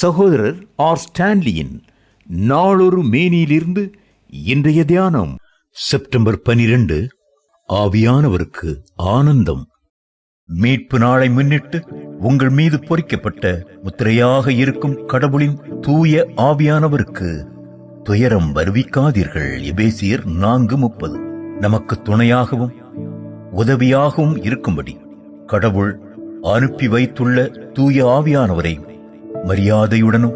சகோதரர் ஆர் ஸ்டான்லியின் நாளொரு மேனியிலிருந்து இன்றைய தியானம். செப்டம்பர் பனிரெண்டு ஆவியானவருக்கு ஆனந்தம். மீட்பு நாளை முன்னிட்டு உங்கள் மீது பொறிக்கப்பட்ட முத்திரையாக இருக்கும் கடவுளின் தூய ஆவியானவருக்கு துயரம் வருவிக்காதீர்கள். எபேசியர் நான்கு முப்பது. நமக்கு துணையாகவும் உதவியாகவும் இருக்கும்படி கடவுள் அனுப்பி வைத்துள்ள தூய ஆவியானவரை மரியாதையுடனும்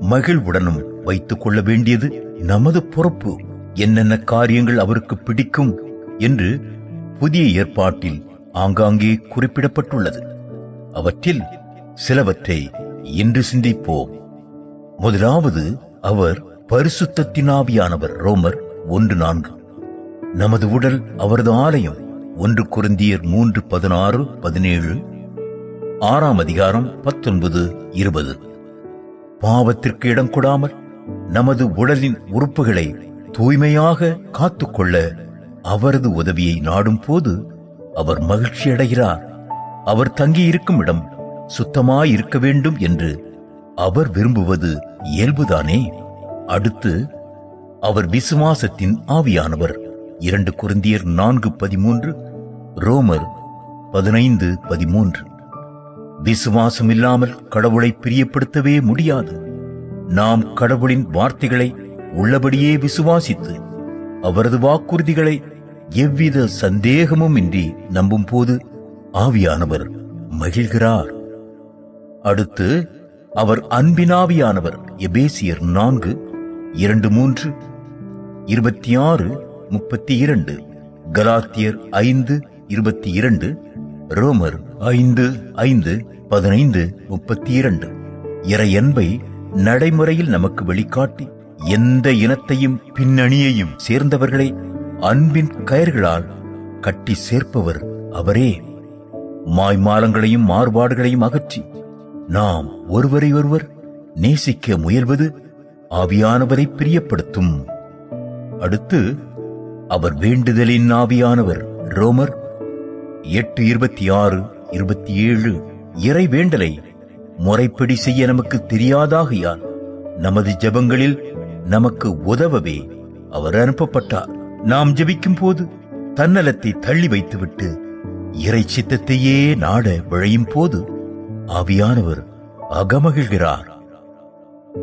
மகிழ்வுடனும் வைத்துக் கொள்ள வேண்டியது நமது பொறுப்பு. என்னென்ன காரியங்கள் அவருக்கு பிடிக்கும் என்று புதிய ஏற்பாட்டில் ஆங்காங்கே குறிப்பிடப்பட்டுள்ளது. அவற்றில் சிலவற்றை இன்று சிந்திப்போம். முதலாவது அவர் பரிசுத்தத்தினாவியானவர். ரோமர் ஒன்று நான்கு. நமது உடல் அவரது ஆலயம். ஒன்று குருந்தியர் மூன்று பதினாறு பதினேழு. ஆறாம் அதிகாரம் பத்தொன்பது இருபது. பாவத்திற்கு இடம் கொடாமல் நமது உடலின் உறுப்புகளை தூய்மையாக காத்துக்கொள்ள அவரது உதவியை நாடும் போது அவர் மகிழ்ச்சி அடைகிறார். அவர் தங்கியிருக்கும் இடம் சுத்தமாயிருக்க வேண்டும் என்று அவர் விரும்புவது இயல்புதானே? அடுத்து அவர் விசுவாசத்தின் ஆவியானவர். இரண்டு குருந்தியர் நான்கு பதிமூன்று ரோமர் பதினைந்து பதிமூன்று. விசுவாசம் இல்லாமல் கடவுளை பிரியப்படுத்தவே முடியாது. நாம் கடவுளின் வார்த்தைகளை உள்ளபடியே விசுவாசித்து அவரது வாக்குறுதிகளை எவ்வித சந்தேகமும் இன்றி நம்பும் போது ஆவியானவர் மகிழ்கிறார். அடுத்து அவர் அன்பினாவியானவர் எபேசியர் நான்கு இரண்டு மூன்று இருபத்தி ஆறு முப்பத்தி இரண்டு கலாத்தியர் ஐந்து இருபத்தி இரண்டு ரோமர் ஐந்து ஐந்து பதினைந்து முப்பத்தி இரண்டு இறையன்பை நடைமுறையில் நமக்கு வெளிக்காட்டி எந்த இனத்தையும் பின்னணியையும் சேர்ந்தவர்களை அன்பின் கயர்களால் கட்டி சேர்ப்பவர் அவரே. மாய்மாலங்களையும் மாறுபாடுகளையும் அகற்றி நாம் ஒருவரை ஒருவர் நேசிக்க முயல்வது ஆவியானவரை பிரியப்படுத்தும். அடுத்து அவர் வேண்டுதலின் ஆவியானவர் ரோமர் எட்டு இருபத்தி ஆறு இருபத்தி ஏழு இறை வேண்டலை முறைப்படி செய்ய நமக்கு தெரியாதாகையால் நமது ஜெபங்களில் நமக்கு உதவவே அவர் அனுப்பப்பட்டார். நாம் ஜெபிக்கும் போது தன்னலத்தை தள்ளி வைத்துவிட்டு இறை சித்தத்தையே நாட விழையும் போது ஆவியானவர் அகமகிழ்கிறார்.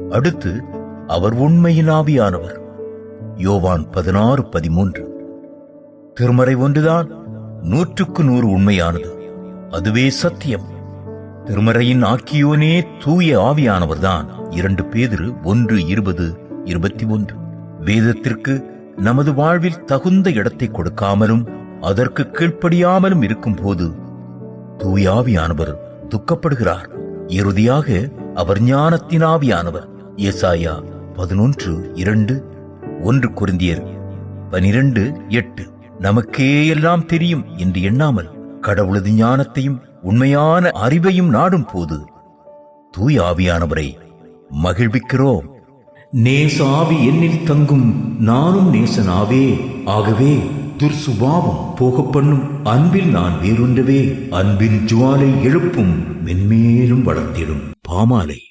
அடுத்து அவர் உண்மையின் ஆவியானவர். யோவான் பதினாறு பதிமூன்று. திருமறை ஒன்றுதான் நூற்றுக்கு நூறு உண்மையானது. அதுவே சத்தியம். திருமறையின் ஆக்கியோனே தூய ஆவியானவர்தான். இரண்டு பேதிரு ஒன்று இருபது இருபத்தி ஒன்று வேதத்திற்கு நமது வாழ்வில் தகுந்த இடத்தை கொடுக்காமலும் அதற்கு கீழ்ப்படியாமலும் இருக்கும்போது தூய ஆவியானவர் துக்கப்படுகிறார். இறுதியாக அவர் ஞானத்தின் ஆவியானவர். ஏசாயா பதினொன்று இரண்டு ஒன்று குருந்தியர் பனிரெண்டு எட்டு. நமக்கே எல்லாம் தெரியும் என்று எண்ணாமல் கடவுளது ஞானத்தையும் உண்மையான அறிவையும் நாடும் போது தூய ஆவியானவரை மகிழ்விக்கிறோம். நேசாவி என்னில் தங்கும் நானும் நேசனாவே. ஆகவே துர்சுபாவம் போக பண்ணும் அன்பில் நான் வேறொன்றவே அன்பின் ஜுவாலை எழுப்பும் மென்மேலும் வளர்த்திடும் பாமாலை.